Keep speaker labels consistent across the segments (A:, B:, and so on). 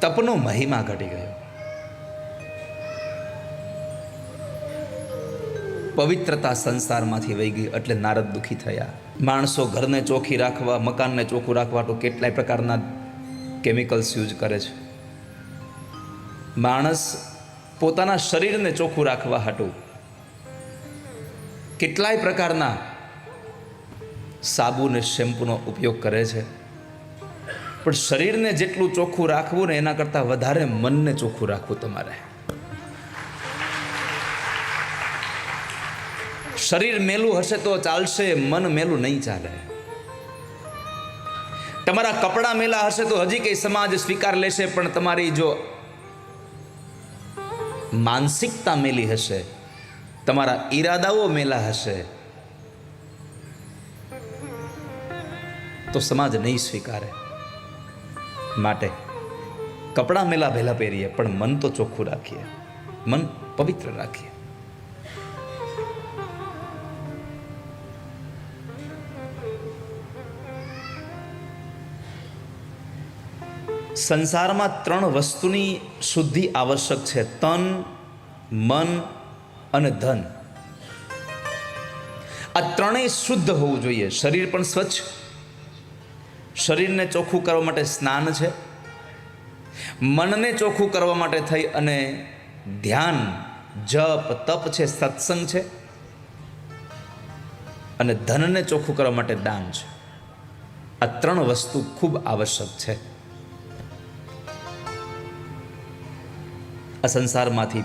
A: તપનો મહિમા ઘટી ગયો. પવિત્રતા સંસારમાંથી વહી ગઈ એટલે નારદ દુઃખી થયા. માણસો ઘરને ચોખ્ખી રાખવા, મકાનને ચોખ્ખું રાખવા તો કેટલાય પ્રકારના કેમિકલ્સ યુઝ કરે છે. માણસ પોતાના શરીરને ચોખ્ખું રાખવા હાટું. કેટલાય પ્રકારના સાબુ ને શેમ્પૂનો ઉપયોગ કરે છે. પણ શરીરને જેટલું ચોખ્ખું રાખવું ને એના કરતાં વધારે મનને ચોખ્ખું રાખવું તમારે. શરીર મેલું હશે તો ચાલશે, મન મેલું નહીં ચાલે. તમારા કપડાં મેલા હશે તો હજી કંઈ સમાજ સ્વીકાર લેશે, પણ તમારી જો માનસિકતા મેલી હશે, તમારા ઈરાદાઓ મેલા હશે, તો સમાજ નહીં સ્વીકારે. માટે. કપડાં મેલા ભેલા પહેરીએ, પણ મન તો ચોખ્ખું રાખીએ. મન પવિત્ર રાખીએ. સંસારમાં ત્રણ વસ્તુની શુદ્ધિ આવશ્યક છે, તન, મન અને ધન. આ ત્રણેય શુદ્ધ હોવું જોઈએ. શરીર પણ સ્વચ્છ શરીરને ચોખ્ખું કરવા માટે સ્નાન છે, મનને ચોખ્ખું કરવા માટે થઈ અને ધ્યાન, જપ, તપ છે, સત્સંગ છે, અને ધનને ચોખ્ખું કરવા માટે દાન છે. આ ત્રણ વસ્તુ ખૂબ આવશ્યક છે. આ સંસારમાંથી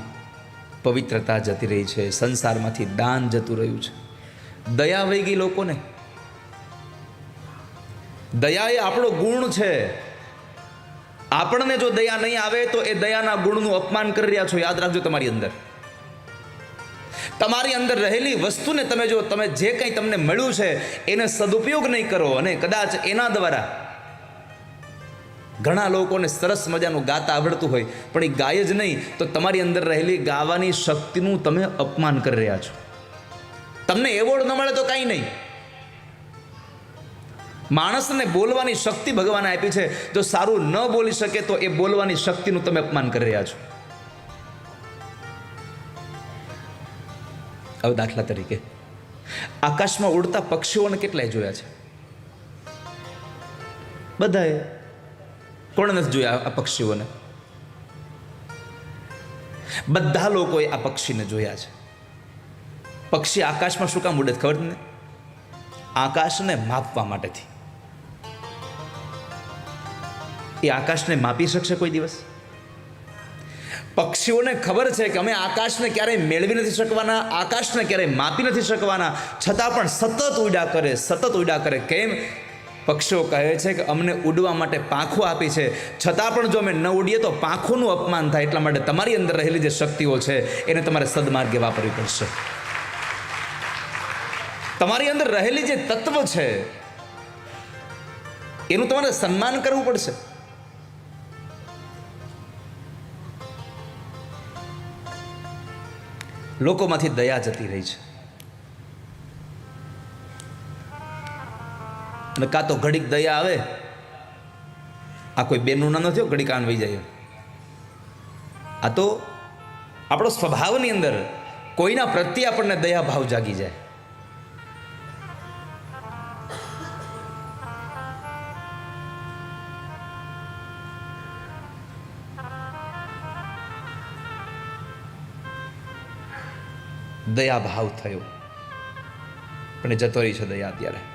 A: પવિત્રતા જતી રહી છે, સંસારમાંથી દાન જતું રહ્યું છે. દયા વહી ગઈ લોકોને દયા એ આપણો ગુણ છે. આપણને જો દયા નહીં આવે તો એ દયાના ગુણનું અપમાન કરી રહ્યા છો. યાદ રાખજો તમારી અંદર. તમારી અંદર રહેલી વસ્તુને તમે જો તમે જે કંઈ તમને મળ્યું છે, એને સદુપયોગ નહીં કરો અને કદાચ એના દ્વારા ઘણા લોકોને સરસ મજાનું ગાતા આવડતું હોય, પણ એ ગાય જ નહીં, તો તમારી અંદર રહેલી ગાવાની શક્તિનું તમે અપમાન કરી રહ્યા છો. તમને એવોર્ડ ન મળે તો કાંઈ નહીં. માણસને બોલવાની શક્તિ ભગવાને આપી છે. જો સારું ન બોલી શકે તો એ બોલવાની શક્તિનું તમે અપમાન કરી રહ્યા છો. હવે દાખલા તરીકે. આકાશમાં ઉડતા પક્ષીઓને કેટલાય જોયા છે? બધાએ. કોણ નથી જોયા આ પક્ષીઓને? બધા લોકોએ આ પક્ષીને જોયા છે. પક્ષી આકાશમાં શું કામ ઉડે ખબર ને આકાશને માપવા માટેથી. એ આકાશને માપી શકશે કોઈ દિવસ? પક્ષીઓને ખબર છે કે અમે આકાશને ક્યારેય મેળવી નથી શકવાના, આકાશને ક્યારેય માપી નથી શકવાના. છતાં પણ સતત ઉડા કરે, સતત ઉડા કરે. કેમ? પક્ષીઓ કહે છે કે અમને ઉડવા માટે પાંખો આપી છે. છતાં પણ જો અમે ન ઉડીએ તો પાંખોનું અપમાન થાય. એટલા માટે તમારી અંદર રહેલી જે શક્તિઓ છે, એને તમારે સદમાર્ગે વાપરવી પડશે. તમારી અંદર રહેલી જે તત્વ છે, એનું તમારે સન્માન કરવું પડશે. લોકોમાંથી દયા જતી રહી છે. અને કાં તો ઘડીક દયા આવે, આ કોઈ બેનનું ના નથી ઘડીક આન વહી જાય આ તો આપણો સ્વભાવની અંદર કોઈના પ્રત્યે આપણને દયા ભાવ જાગી જાય. દયા ભાવ થયો. પણ જતો રહી છે દયા અત્યારે.